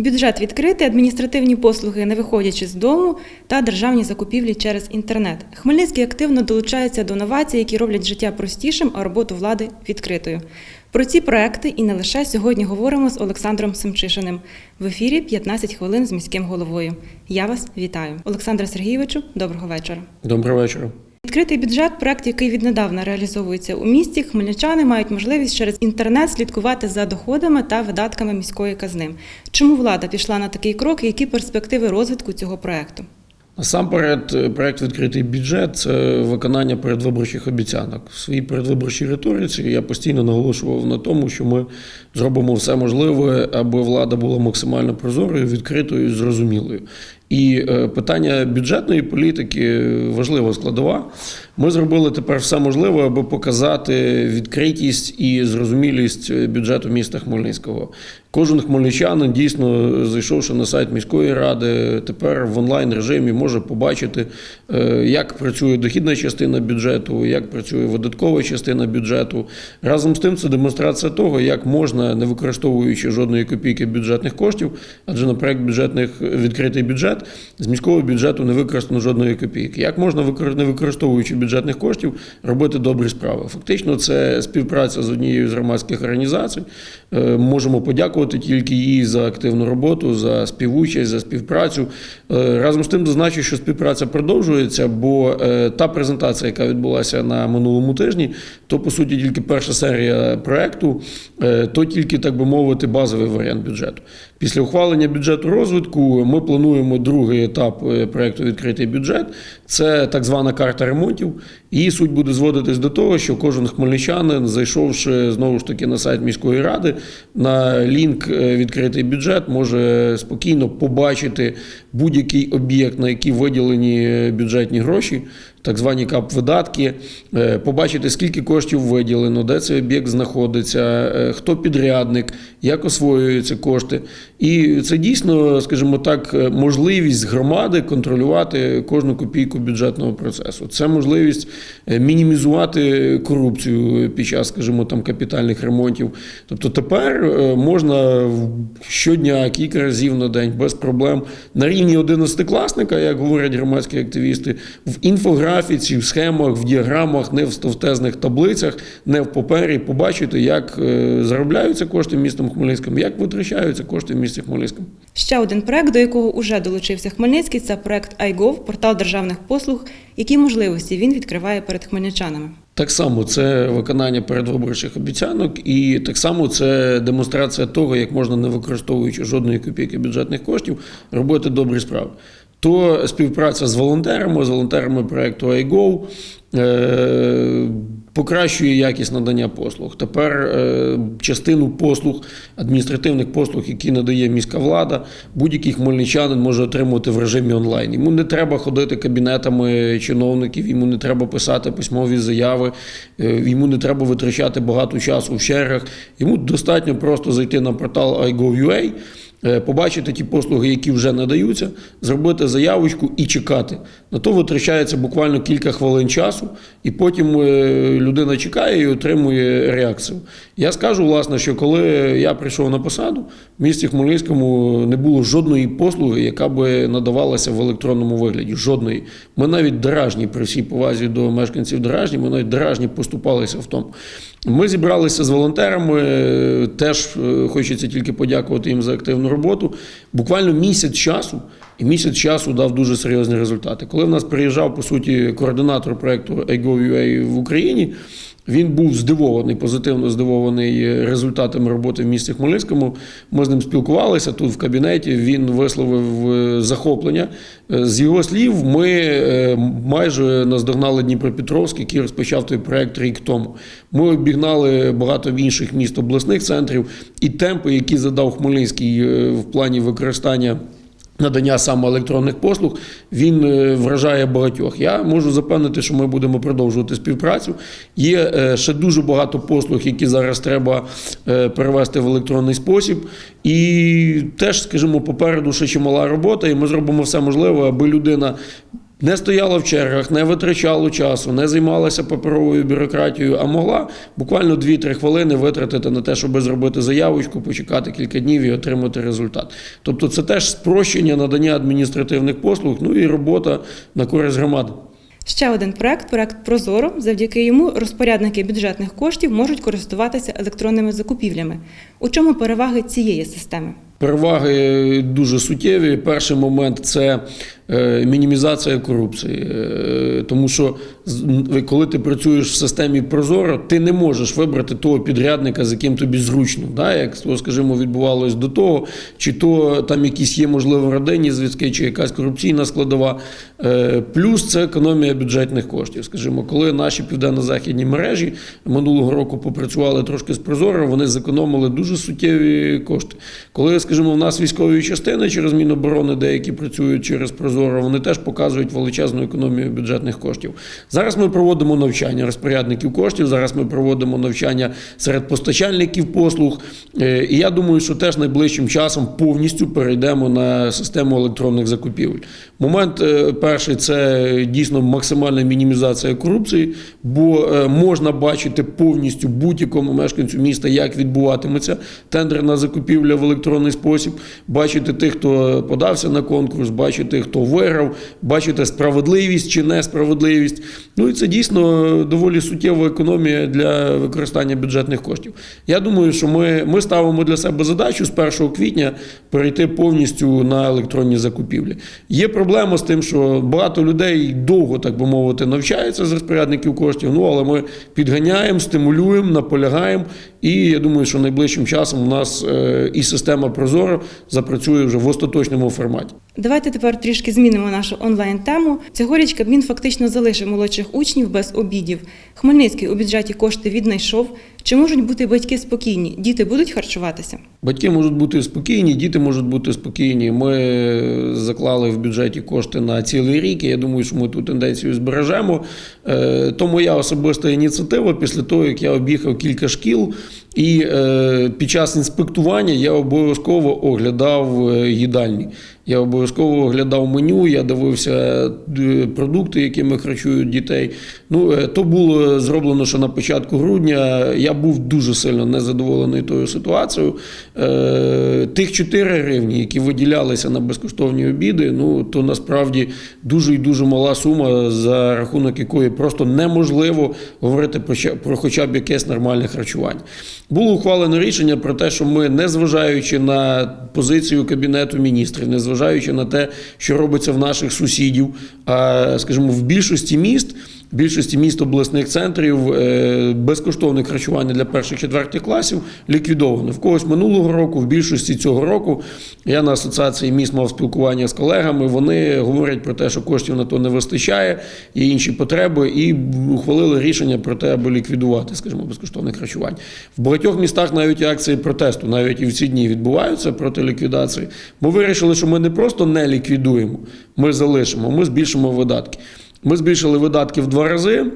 Бюджет відкритий, адміністративні послуги, не виходячи з дому, та державні закупівлі через інтернет. Хмельницький активно долучається до новацій, які роблять життя простішим, а роботу влади відкритою. Про ці проекти і не лише сьогодні говоримо з Олександром Семчишиним. В ефірі 15 хвилин з міським головою. Я вас вітаю, Олександре Сергійовичу. Доброго вечора. Доброго вечора. Відкритий бюджет проект, який віднедавна реалізовується у місті. Хмельничани мають можливість через інтернет слідкувати за доходами та видатками міської казни. Чому влада пішла на такий крок і які перспективи розвитку цього проекту? Насамперед, е, проект відкритий бюджет це виконання передвиборчих обіцянок. В своїй передвиборчій риториці я постійно наголошував на тому, що ми зробимо все можливе, аби влада була максимально прозорою, відкритою, і зрозумілою. І е, питання бюджетної політики важлива складова. Ми зробили тепер все можливе, аби показати відкритість і зрозумілість бюджету міста Хмельницького. Кожен хмельничанин дійсно зайшовши на сайт міської ради, тепер в онлайн режимі може побачити, е, як працює дохідна частина бюджету, як працює видаткова частина бюджету. Разом з тим, це демонстрація того, як можна, не використовуючи жодної копійки бюджетних коштів, адже на проект бюджетних відкритий бюджет з міського бюджету не використано жодної копійки. Як можна не використовуючи бюджетних коштів робити добрі справи? Фактично, це співпраця з однією з громадських організацій. Е, Можемо подякувати тільки їй за активну роботу, за співучасть, за співпрацю. Е, Разом з тим зазначу, що співпраця продовжується, бо е, та презентація, яка відбулася на минулому тижні, то по суті тільки перша серія проекту, е, то тільки так би мовити, базовий варіант бюджету. Після ухвалення бюджету розвитку ми плануємо другий етап проекту Відкритий бюджет. Це так звана карта ремонтів. Її суть буде зводитись до того, що кожен хмельничанин, зайшовши знову ж таки на сайт міської ради, на лінк е, відкритий бюджет, може спокійно побачити будь-який об'єкт, на який виділені е, бюджетні гроші, так звані кап-видатки, е, побачити, скільки коштів виділено, де цей об'єкт знаходиться, е, хто підрядник, як освоюються кошти. І це дійсно, скажімо так, е, можливість громади контролювати кожну копійку бюджетного процесу. Це можливість мінімізувати корупцію під час, скажімо, там капітальних ремонтів. Тобто тепер можна щодня кілька разів на день без проблем на рівні 11-класника, як говорять громадські активісти, в інфографіці, в схемах, в діаграмах, не в стовтезних таблицях, не в папері, побачити, як е, заробляються кошти містом Хмельницьким, як витрачаються кошти в місті Хмельницькому. Ще один проект, до якого уже долучився Хмельницький, це проект iGov, портал державних послуг. Які можливості він відкриває перед хмельничанами? Так само це виконання передвиборчих обіцянок, і так само це демонстрація того, як можна, не використовуючи жодної копійки бюджетних коштів, робити добрі справи. То співпраця з волонтерами, з волонтерами проекту iGo е, покращує якість надання послуг. Тепер е, частину послуг, адміністративних послуг, які надає міська влада, будь-який хмельничанин може отримувати в режимі онлайн. Йому не треба ходити кабінетами чиновників, йому не треба писати письмові заяви, е, йому не треба витрачати багато часу в чергах. Йому достатньо просто зайти на портал iGov.ua, е, побачити ті послуги, які вже надаються, зробити заявочку і чекати. На то витрачається буквально кілька хвилин часу, і потім е, людина чекає і отримує реакцію. Я скажу, власне, що коли я прийшов на посаду, в місті Хмельницькому не було жодної послуги, яка би надавалася в електронному вигляді. Жодної. Ми навіть даражні, при всій повазі до мешканців даражні, ми навіть даражні поступалися в тому. Ми зібралися з волонтерами, теж е, хочеться тільки подякувати їм за активну роботу. Буквально місяць часу, і місяць часу дав дуже серйозні результати. Коли в нас приїжджав, по суті, координатор проекту iGo.ua в Україні, він був здивований, позитивно здивований результатами роботи в місті Хмельницькому. Ми з ним спілкувалися тут в кабінеті. Він висловив е, захоплення. Е, З його слів, ми е, майже наздогнали Дніпропетровськ, який розпочав той проект рік тому. Ми обігнали багато інших міст обласних центрів, і темпи, які задав Хмельницький в плані використання. Надання саме електронних послуг він е, вражає багатьох. Я можу запевнити, що ми будемо продовжувати співпрацю. Є е, ще дуже багато послуг, які зараз треба е, перевести в електронний спосіб. І теж, скажімо, попереду ще чимала робота, і ми зробимо все можливе, аби людина не стояла в чергах, не витрачала часу, не займалася паперовою бюрократією, а могла буквально 2-3 хвилини витратити на те, щоб зробити заявочку, почекати кілька днів і отримати результат. Тобто це теж спрощення надання адміністративних послуг, ну і робота на користь громади. Ще один проект проект Прозоро. Завдяки йому розпорядники бюджетних коштів можуть користуватися електронними закупівлями. У чому переваги цієї системи? Переваги дуже суттєві. Перший момент це е, мінімізація корупції. Е, Тому що коли ти працюєш в системі Прозоро, ти не можеш вибрати того підрядника, з яким тобі зручно. Да? Як то, скажімо, відбувалось до того, чи то там якісь є, можливо, родинні зв'язки, чи якась корупційна складова. Е, Плюс це економія бюджетних коштів. Скажімо, коли наші південно-західні мережі минулого року попрацювали трошки з Прозоро, вони зекономили дуже суттєві кошти. Коли, скажімо, в нас військові частини через Міноборони, деякі працюють через Прозоро, вони теж показують величезну економію бюджетних коштів. Зараз ми проводимо навчання розпорядників коштів. Зараз ми проводимо навчання серед постачальників послуг. Е, І я думаю, що теж найближчим часом повністю перейдемо на систему електронних закупівель. Момент е, перший це дійсно максимальна мінімізація корупції, бо е, можна бачити повністю будь-якому мешканцю міста, як відбуватиметься тендерна закупівля в електронний спосіб, бачити тих, хто подався на конкурс, бачити, хто виграв, бачити справедливість чи несправедливість. Ну і це дійсно доволі суттєва економія для використання бюджетних коштів. Я думаю, що ми, ми ставимо для себе задачу з 1 квітня перейти повністю на електронні закупівлі. Є проблема з тим, що багато людей довго, так би мовити, навчаються з розпорядників коштів. Ну але ми підганяємо, стимулюємо, наполягаємо. І я думаю, що найближчим часом у нас е, і система Прозоро запрацює вже в остаточному форматі. Давайте тепер трішки змінимо нашу онлайн-тему. Цьогоріч Кабмін фактично залишив молодших учнів без обідів. Хмельницький у бюджеті кошти віднайшов. Чи можуть бути батьки спокійні? Діти будуть харчуватися? Батьки можуть бути спокійні, діти можуть бути спокійні. Ми заклали в бюджеті кошти на цілий рік. і Я думаю, що ми ту тенденцію збережемо. Е, То моя особиста ініціатива після того, як я об'їхав кілька шкіл, і е, під час інспектування я обов'язково оглядав е, їдальні. Я обов'язково оглядав меню, я дивився е, продукти, якими харчують дітей. Ну, е, то було зроблено ще на початку грудня. Я був дуже сильно незадоволений тою ситуацією. Е, Тих 4 гривні, які виділялися на безкоштовні обіди, ну то насправді дуже і дуже мала сума, за рахунок якої просто неможливо говорити про, хоча б якесь нормальне харчування. Було ухвалено рішення про те, що ми, незважаючи на позицію Кабінету міністрів, незважаючи на те, що робиться в наших сусідів, скажімо, в більшості міст. Більшості міст обласних центрів е, безкоштовне харчування для перших четвертих класів ліквідовано. В когось минулого року, в більшості цього року. Я на асоціації міст мав спілкування з колегами. Вони говорять про те, що коштів на то не вистачає, є інші потреби, і ухвалили рішення про те, аби ліквідувати, скажімо, безкоштовне харчування. В багатьох містах навіть акції протесту, навіть і в ці дні відбуваються проти ліквідації. Ми вирішили, що ми не просто не ліквідуємо, ми залишимо, ми збільшимо видатки. Ми збільшили видатки в два рази.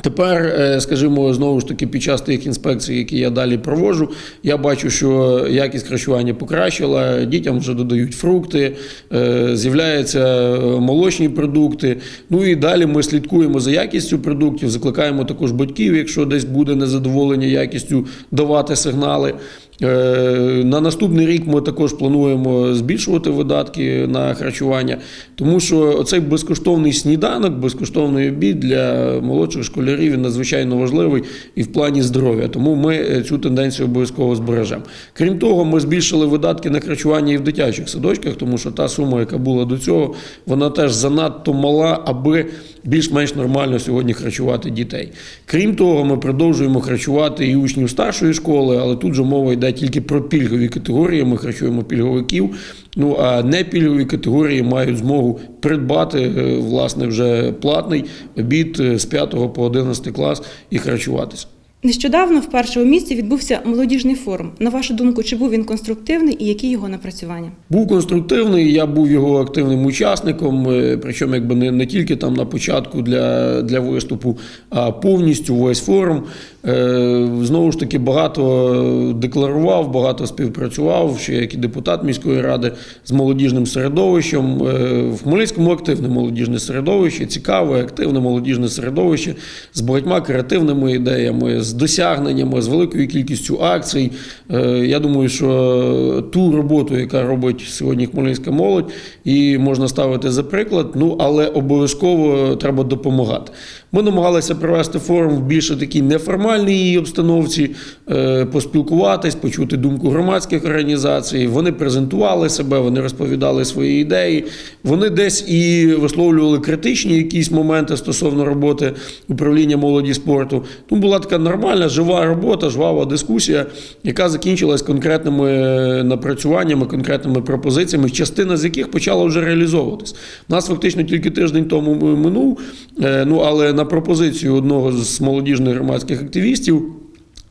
Тепер, е, скажімо, знову ж таки, під час тих інспекцій, які я далі проводжу, я бачу, що якість харчування покращила, дітям вже додають фрукти, е, з'являються молочні продукти. Ну і далі ми слідкуємо за якістю продуктів, закликаємо також батьків, якщо десь буде незадоволення якістю, давати сигнали. Е, На наступний рік ми також плануємо збільшувати видатки на харчування, тому що цей безкоштовний сніданок, безкоштовний обід для молодших школярів він надзвичайно важливий і в плані здоров'я. Тому ми е, цю тенденцію обов'язково збережемо. Крім того, ми збільшили видатки на харчування і в дитячих садочках, тому що та сума, яка була до цього, вона теж занадто мала, аби більш-менш нормально сьогодні харчувати дітей. Крім того, ми продовжуємо харчувати і учнів старшої школи, але тут же мова йде тільки про пільгові категорії. Ми харчуємо пільговиків. Ну а не пільгові категорії мають змогу придбати е, власне вже платний обід е, з 5 по 11 клас і харчуватися. Нещодавно вперше у місті відбувся молодіжний форум. На вашу думку, чи був він конструктивний і які його напрацювання? Був конструктивний, я був його активним учасником, е, причому якби не, не тільки там на початку для, для виступу, а повністю весь форум. Е, Знову ж таки, багато декларував, багато співпрацював, ще як і депутат міської ради з молодіжним середовищем. Е, В Хмельницькому активне молодіжне середовище, цікаве, активне молодіжне середовище з багатьма креативними ідеями, досягненнями, з великою кількістю акцій. Е, Я думаю, що ту роботу, яка робить сьогодні хмельницька молодь, і можна ставити за приклад, ну але обов'язково треба допомагати. Ми намагалися провести форум в більше такій неформальній її обстановці, е, поспілкуватись, почути думку громадських організацій. Вони презентували себе, вони розповідали свої ідеї. Вони десь і висловлювали критичні якісь моменти стосовно роботи управління молоді спорту. Ну, була така нормальна, жива робота, жвава дискусія, яка закінчилась конкретними е, напрацюваннями, конкретними пропозиціями, частина з яких почала вже реалізовуватись. У нас фактично тільки тиждень тому минув. е, Ну але на пропозицію одного з молодіжних громадських активістів.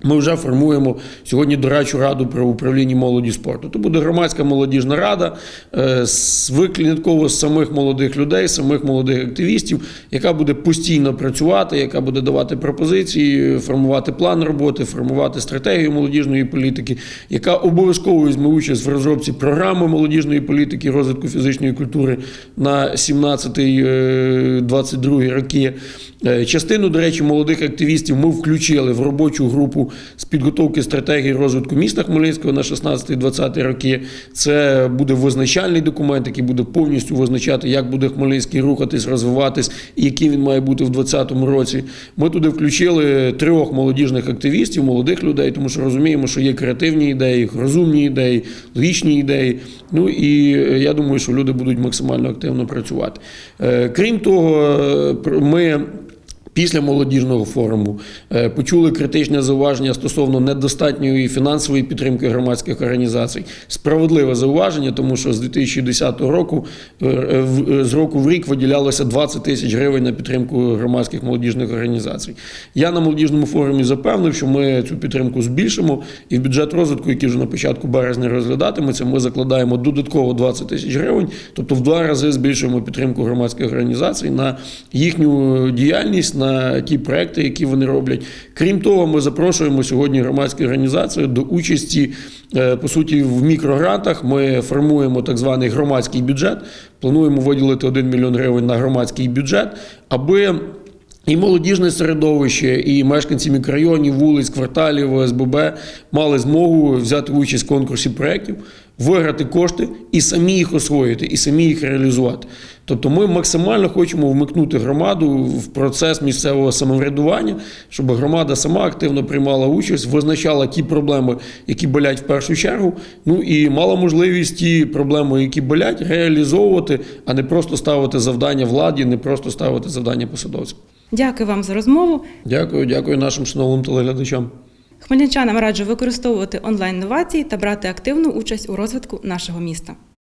Ми вже формуємо сьогодні дорадчу раду при управлінні молоді спорту. То буде громадська молодіжна рада е, з винятково з самих молодих людей, самих молодих активістів, яка буде постійно працювати, яка буде давати пропозиції, формувати план роботи, формувати стратегію молодіжної політики, яка обов'язково візьме участь в розробці програми молодіжної політики розвитку фізичної культури на 17-22 роки. Е, Частину, до речі, молодих активістів ми включили в робочу групу з підготовки стратегії розвитку міста Хмельницького на 16-20 роки. Це буде визначальний документ, який буде повністю визначати, як буде Хмельницький рухатись, розвиватись і який він має бути в 2020 році. Ми туди включили трьох молодіжних активістів, молодих людей, тому що розуміємо, що є креативні ідеї, розумні ідеї, логічні ідеї. Ну і е, я думаю, що люди будуть максимально активно працювати. Е, Крім того, е, ми. Після молодіжного форуму е, почули критичне зауваження стосовно недостатньої фінансової підтримки громадських організацій. Справедливе зауваження, тому що з 2010 року е, е, з року в рік виділялося 20 тисяч гривень на підтримку громадських молодіжних організацій. Я на молодіжному форумі запевнив, що ми цю підтримку збільшимо, і в бюджет розвитку, який вже на початку березня розглядатиметься, ми закладаємо додатково 20 тисяч гривень, тобто в два рази збільшуємо підтримку громадських організацій на їхню діяльність, на ті проекти, які вони роблять. Крім того, ми запрошуємо сьогодні громадські організації до участі е, по суті в мікрогрантах. Ми формуємо так званий громадський бюджет. Плануємо виділити 1 мільйон гривень на громадський бюджет, аби і молодіжне середовище, і мешканці мікрорайонів, вулиць, кварталів ОСББ мали змогу взяти участь в конкурсі проєктів, виграти кошти і самі їх освоїти, і самі їх реалізувати. Тобто ми максимально хочемо вмикнути громаду в процес місцевого самоврядування, щоб громада сама активно приймала участь, визначала ті проблеми, які болять в першу чергу, ну і мала можливість ті проблеми, які болять, реалізовувати, а не просто ставити завдання владі, не просто ставити завдання посадовцям. Дякую вам за розмову. Дякую, дякую нашим шановним телеглядачам. Хмельничанам раджу використовувати онлайн новації та брати активну участь у розвитку нашого міста.